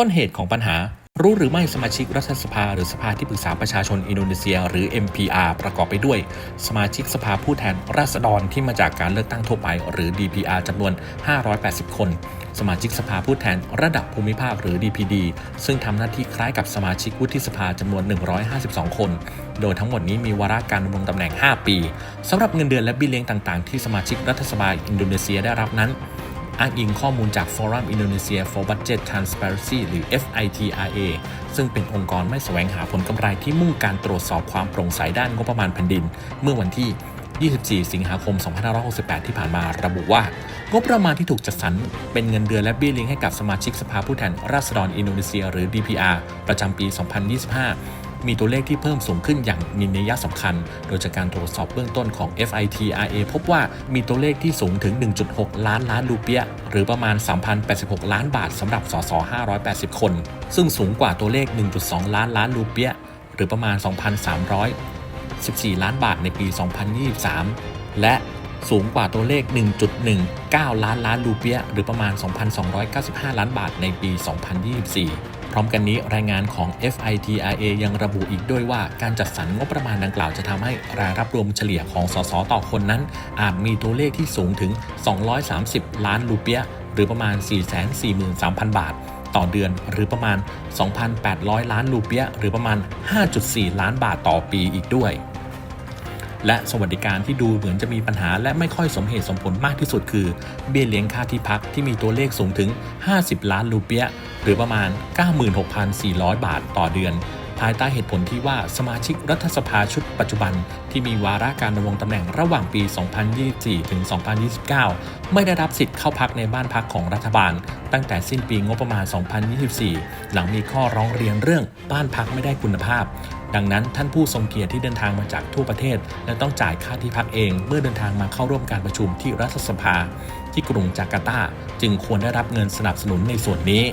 ต้นเหตุของปัญหา รู้หรือไม่สมาชิกรัฐสภา หรือสภาที่ปรึกษาประชาชนอินโดนีเซีย หรือ MPR ประกอบไปด้วย สมาชิกสภาผู้แทนราษฎรที่มาจากการเลือกตั้งทั่วไป หรือ DPR จำนวน 580 คน สมาชิกสภาผู้แทนระดับภูมิภาคหรือ DPD ซึ่งทำหน้าที่คล้ายกับสมาชิกวุฒิสภาจำนวน 152 คน โดยทั้งหมดนี้มีวาระการดำรงตำแหน่ง 5 ปีสำหรับเงินเดือนและบี้เลี้ยงต่าง ๆ ที่สมาชิกรัฐสภาอินโดนีเซียได้รับนั้น อ้างอิงข้อมูลจาก Forum Indonesia for Budget Transparency หรือ FITRA ซึ่งเป็นองค์กรไม่แสวงหาผลกำไรที่มุ่งการตรวจสอบความโปร่งใสด้านงบประมาณแผ่นดิน เมื่อวันที่ 24 สิงหาคม 2568 ที่ผ่านมาระบุว่า งบประมาณที่ถูกจัดสรรเป็นเงินเดือนและเบี้ยเลี้ยงให้กับสมาชิกสภาผู้แทนราษฎรอินโดนีเซีย หรือ DPR ประจำปี 2025 มีตัวเลขที่เพิ่มสูงขึ้นอย่างมีนัยสำคัญ โดยจากการตรวจสอบเบื้องต้นของ FITRA พบว่ามีตัวเลขที่สูงถึง 1.6 ล้านล้านรูเปียห์หรือประมาณ 3,086 ล้านบาทสำหรับสส580 คน ซึ่งสูงกว่าตัวเลข 1.2 ล้านล้านรูเปียห์หรือประมาณ 2,314 ล้านบาทในปี 2023 และสูงกว่าตัวเลข 1.19 ล้านล้านรูเปียห์หรือประมาณ 2,295 ล้านบาทในปี 2024 ร้อมกันนี้รายงานของ FITRA ยังระบุอีกด้วยว่าการจัดสรรงบประมาณดังกล่าวจะทำให้รายรับรวมเฉลี่ยของสสต่อคนนั้น อาจมีตัวเลขที่สูงถึง 230 ล้านรูเปียห์หรือประมาณ 443,000 บาท ต่อเดือนหรือประมาณ 2,800 ล้านรูเปียห์หรือประมาณ 5.4 ล้านบาทต่อปีอีกด้วย และสวัสดิการที่ดูเหมือนจะมีปัญหาและไม่ค่อยสมเหตุสมผลมากที่สุดคือ เบี้ยเลี้ยงค่าที่พักที่มีตัวเลขสูงถึง 50 ล้านรูเปียห์หรือประมาณ 96,400 บาทต่อเดือน ภายใต้เหตุผลที่ว่าสมาชิกรัฐสภาชุดปัจจุบัน ที่มีวาระการดำรงตำแหน่งระหว่างปี 2024 ถึง 2029 ไม่ได้รับสิทธิ์เข้าพักในบ้านพักของรัฐบาล ตั้งแต่สิ้นปีงบประมาณ 2024 หลังมีข้อร้องเรียนเรื่องบ้านพักไม่ได้คุณภาพ ดังนั้นท่านผู้ทรงเกียรติที่เดินทางมาจากทั่วประเทศ และต้องจ่ายค่าที่พักเอง เมื่อเดินทางมาเข้าร่วมการประชุมที่รัฐสภา ที่กรุงจาการ์ตาจึงควรได้รับเงินสนับสนุนในส่วนนี้